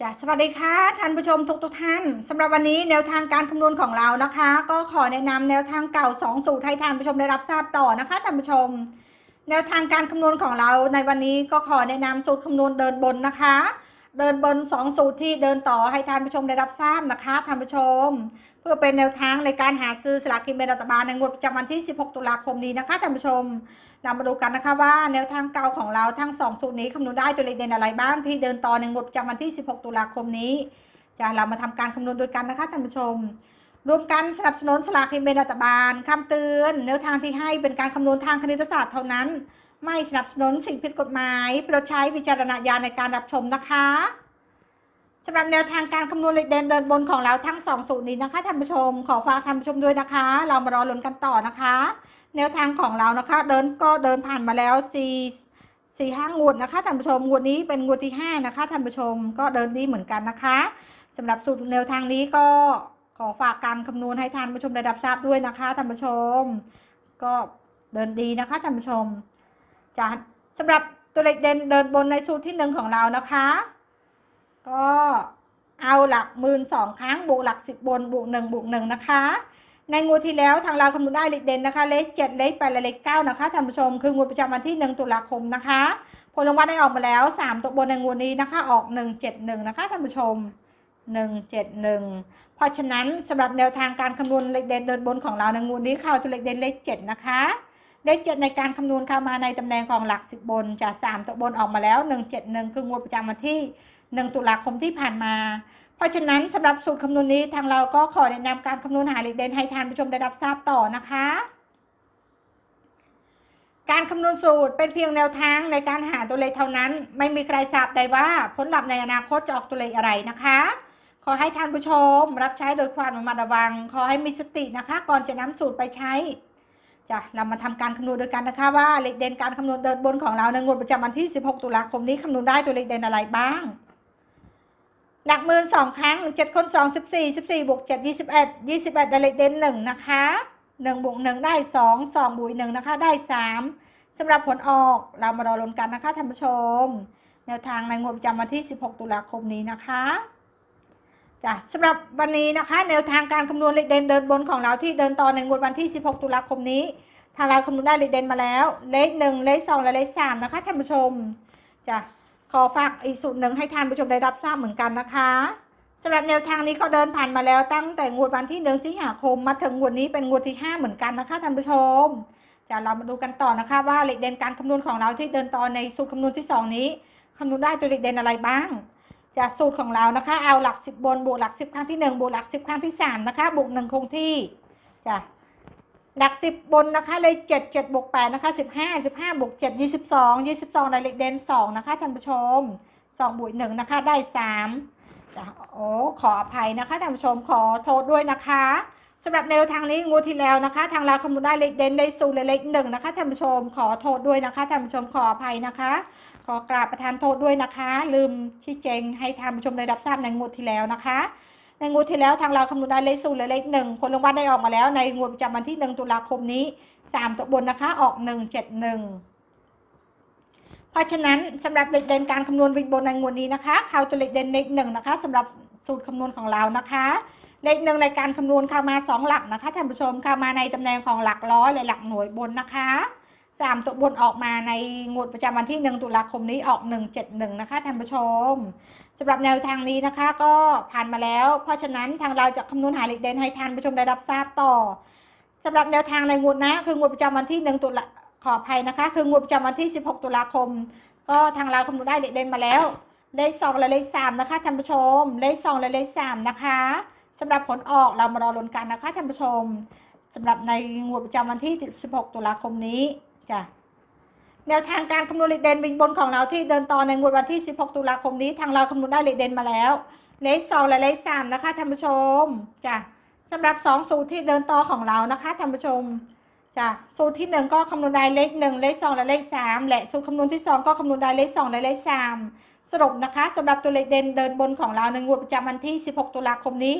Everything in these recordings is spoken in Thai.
จ้ะสวัสดีค่ะท่านผู้ชมทุกทุกท่านสำหรับวันนี้แนวทางการคำนวณของเรานะคะ ก็ขอแนะนำแนวทางเก่า2สูตรให้ท่านผู้ชมได้รับทราบต่อนะคะท่านผู้ชม แนวทางการคำนวณของเราในวันนี้ก็ขอแนะนำสูตรคำนวณเดินบนนะคะ เดินบน 2 สูตรที่เดินต่อให้ท่านผู้ชมได้รับทราบนะคะท่านผู้ชม เพื่อเป็นแนวทางในการหาซื้อสลากกินแบ่งรัฐบาลในงวดประจำวันที่ 16 ตุลาคมนี้นะคะท่านผู้ชมเรามาดูกันนะคะว่าแนวทางเก่าของเราทั้งสองสูตรนี้คำนวณได้ตัวเลขเด่นอะไรบ้างที่เดินต่อในงวดประจำวันที่ 16 ตุลาคมนี้จะเรามาทำการคำนวณโดยกันนะคะท่านผู้ชมรวมกันสนับสนุนสลากกินแบ่งรัฐบาลคำเตือนแนวทางที่ให้เป็นการคำนวณทางคณิตศาสตร์เท่านั้น ไม่สนับสนุนสิ่งผิดกฎหมายโปรดใช้วิจารณญาณในการรับชมนะคะสำหรับแนวทางการคำนวณเลขเด่นเดินบนของเราทั้งสองสูตรนี้นะคะท่านผู้ชม ขอฝากท่านผู้ชมด้วยนะคะ เรามารอลุ้นกันต่อนะคะ แนวทางของเรานะคะ เดินก็เดินผ่านมาแล้วสี่สี่ห้างวดนะคะท่านผู้ชมงวดนี้เป็นงวดที่ห้านะคะท่านผู้ชมก็เดินดีเหมือนกันนะคะสำหรับสูตรแนวทางนี้ก็ขอฝากการคำนวณให้ท่านผู้ชมได้รับทราบด้วยนะคะท่านผู้ชม ก็เดินดีนะคะท่านผู้ชม จะสำหรับตัวเลขเด่นเดินบนในสูตรที่หนึ่งของเรานะคะ ก็เอาหลักหมื่นสองครั้งบวกหลักสิบบนบวกหนึ่งบวกหนึ่งนะคะ ในงวดที่แล้วทางเราคำนวณได้เลขเด่นนะคะ เลขเจ็ดเลขแปดและเลขเก้านะคะท่านผู้ชมคืองวดประจำวันที่หนึ่งตุลาคมนะคะ ผลรางวัลได้ออกมาแล้วสามตัวบนในงวดนี้นะคะ ออกหนึ่งเจ็ดหนึ่งนะคะท่านผู้ชมหนึ่งเจ็ดหนึ่งเพราะฉะนั้นสำหรับแนวทางการคำนวณเลขเด่นเดินบนของเราในงวดนี้เข้าตัวเลขเด่นเลขเจ็ดนะคะ เลขเจ็ดในการคำนวณเข้ามาในตำแหน่งของหลักสิบบนจากสามตัวบนออกมาแล้วหนึ่งเจ็ดหนึ่งคืองวดประจำวันที่หนึ่งตุลาคมที่ผ่านมา เพราะฉะนั้นสำหรับสูตรคำนวณนี้ทางเราก็ขอแนะนำการคำนวณหาเลขเด่นให้ท่านผู้ชมได้รับทราบต่อนะคะ การคำนวณสูตรเป็นเพียงแนวทางในการหาตัวเลขเท่านั้น ไม่มีใครทราบได้ว่าผลลัพธ์ในอนาคตจะออกตัวเลขอะไรนะคะขอให้ท่านผู้ชม รับใช้โดยความระมัดระวัง ขอให้มีสตินะคะ ก่อนจะนำสูตรไปใช้ จ้ะเรามาทำการคำนวณโดยกันนะคะว่าเลขเด่นการคำนวณเดินบนของเราในงวดประจำวันที่ 16 ตุลาคมนี้คำนวณได้ตัวเลขเด่นอะไรบ้าง หลักหมื่นสองครั้งเจ็ดคนสองสิบสี่สิบสี่บวกเจ็ดยี่สิบเอ็ดยี่สิบเอ็ดได้เลขเด่นหนึ่งนะคะหนึ่งบวกหนึ่งได้สองสองบวกหนึ่งนะคะได้สามสำหรับผลออกเรามารอลุ้นกันนะคะท่านผู้ชม แนวทางในงวดประจำวันที่ 16 ตุลาคมนี้นะคะ จ้ะสำหรับวันนี้นะคะแนวทางการคำนวณเลขเด่นเดินบนของเราที่เดินต่อในงวดวันที่ 16 ตุลาคมนี้ ทางเราคำนวณได้เลขเด่นมาแล้ว เลขหนึ่งเลขสองและเลขสามนะคะท่านผู้ชมจ้ะขอฝากอีกสูตรหนึ่งให้ท่านผู้ชมได้รับทราบเหมือนกันนะคะสำหรับแนวทางนี้ก็เดินผ่านมาแล้วตั้งแต่งวดวันที่หนึ่งสิงหาคมมาถึงงวดนี้เป็นงวดที่ห้าเหมือนกันนะคะท่านผู้ชมจะเรามาดูกันต่อนะคะว่าเลขเด่นการคำนวณของเราที่เดินต่อในสูตรคำนวณที่สองนี้คำนวณได้ตัวเลขเด่นอะไรบ้าง จากสูตรของเรานะคะ เอาหลักสิบบนบวกหลักสิบครั้งที่หนึ่งบวกหลักสิบครั้งที่สามนะคะบวกหนึ่งคงที่จ้ะหลักสิบบนนะคะเลยเจ็ดเจ็ดบวกแปดนะคะสิบห้าสิบห้าบวกเจ็ดยี่สิบสองยี่สิบสองในเลขเด่นสองนะคะท่านผู้ชมสองบวกหนึ่งนะคะได้สามจ้ะโอ้ขออภัยนะคะท่านผู้ชมขอโทษด้วยนะคะ สำหรับแนวทางนี้งูที่แล้วนะคะ ทางเราคำนวณได้เลขเด่นเลขศูนย์และเลขหนึ่งนะคะท่านผู้ชมขอโทษด้วยนะคะท่านผู้ชมขออภัยนะคะ ขอกราบประทานโทษด้วยนะคะ ลืมชี้แจงให้ท่านผู้ชมได้รับทราบในงวดที่แล้วนะคะ ในงวดที่แล้วทางเราคำนวณได้เลขศูนย์และเลขหนึ่งผลรางวัลได้ออกมาแล้ว ในงวดประจำวันที่หนึ่งตุลาคมนี้สามตัวบนนะคะออกหนึ่งเจ็ดหนึ่งเพราะฉะนั้นสำหรับเลขเด่นการคำนวณวิ่งบนในงวดนี้นะคะเข้าตัวเลขเด่นเลขหนึ่งนะคะสำหรับสูตรคำนวณของเรานะคะ เลขหนึ่งในการคำนวณเข้ามาสองหลักนะคะท่านผู้ชมเข้ามาในตำแหน่งของหลักร้อยและหลักหน่วยบนนะคะสามตัวบนออกมาในงวดประจำวันที่หนึ่งตุลาคมนี้ออกหนึ่งเจ็ดหนึ่งนะคะท่านผู้ชมสำหรับแนวทางนี้นะคะก็ผ่านมาแล้ว เพราะฉะนั้นทางเราจะคำนวณหาเลขเด่นให้ท่านผู้ชมได้รับทราบต่อสำหรับแนวทางในงวดนะคืองวดประจำวันที่หนึ่งตุลาขออภัยนะคะ คืองวดประจำวันที่ 16 ตุลาคม ก็ทางเราคำนวณได้เลขเด่นมาแล้ว เลขสองและเลขสามนะคะท่านผู้ชม เลขสองและเลขสามนะคะ สำหรับผลออกเรามารอลุ้นกันนะคะท่านผู้ชมสำหรับในงวดประจำวันที่ 16 ตุลาคมนี้จ้ะแนวทางการคำนวณเลขเด่นวิ่งบนของเราที่เดินต่อในงวดวันที่ 16 ตุลาคมนี้ ทางเราคำนวณได้เลขเด่นมาแล้ว เลขสองและเลขสามนะคะท่านผู้ชมจ้ะสำหรับสองสูตรที่เดินต่อของเรานะคะท่านผู้ชมจ้ะสูตรที่หนึ่งก็คำนวณได้เลขหนึ่งเลขสองและเลขสามและสูตรคำนวณที่สองก็คำนวณได้เลขสองและเลขสามสรุปนะคะสำหรับตัวเลขเด่นเดินบนของเราในงวดประจำวันที่ 16 ตุลาคมนี้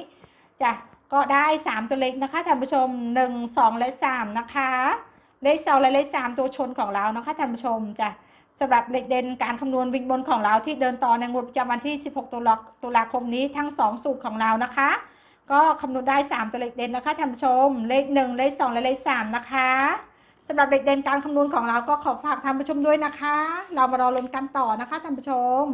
จ้ะก็ได้สามตัวเลขนะคะท่านผู้ชมหนึ่งสองและสามนะคะ เลขสองและเลขสามตัวชนของเรานะคะท่านผู้ชมจ้ะสำหรับเลขเด่นการคำนวณวิ่งบนของเราที่เดินต่อในงวดประจำวันที่ 16ตุลาตุลาคมนี้ทั้ง 2 สูตรของเรานะคะ ก็คำนวณได้ 3 ตัวเลขเด่นนะคะท่านผู้ชม เลข 1 เลข 2 และเลข 3 นะคะสำหรับเลขเด่นการคำนวณของเราก็ขอฝากท่านผู้ชมด้วยนะคะ เรามารอลุ้นกันต่อนะคะท่านผู้ชม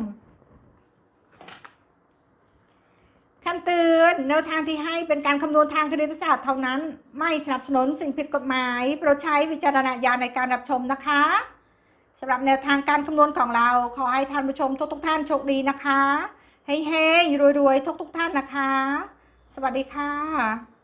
คำเตือน แนวทางที่ให้เป็นการคำนวณทางคณิตศาสตร์เท่านั้น ไม่สนับสนุนสิ่งผิดกฎหมายโปรดใช้วิจารณญาณในการรับชมนะคะสำหรับแนวทางการคำนวณของเราขอให้ท่านผู้ชมทุกทุกท่านโชคดีนะคะให้เฮงรวยๆทุกทุกท่านนะคะ สวัสดีค่ะ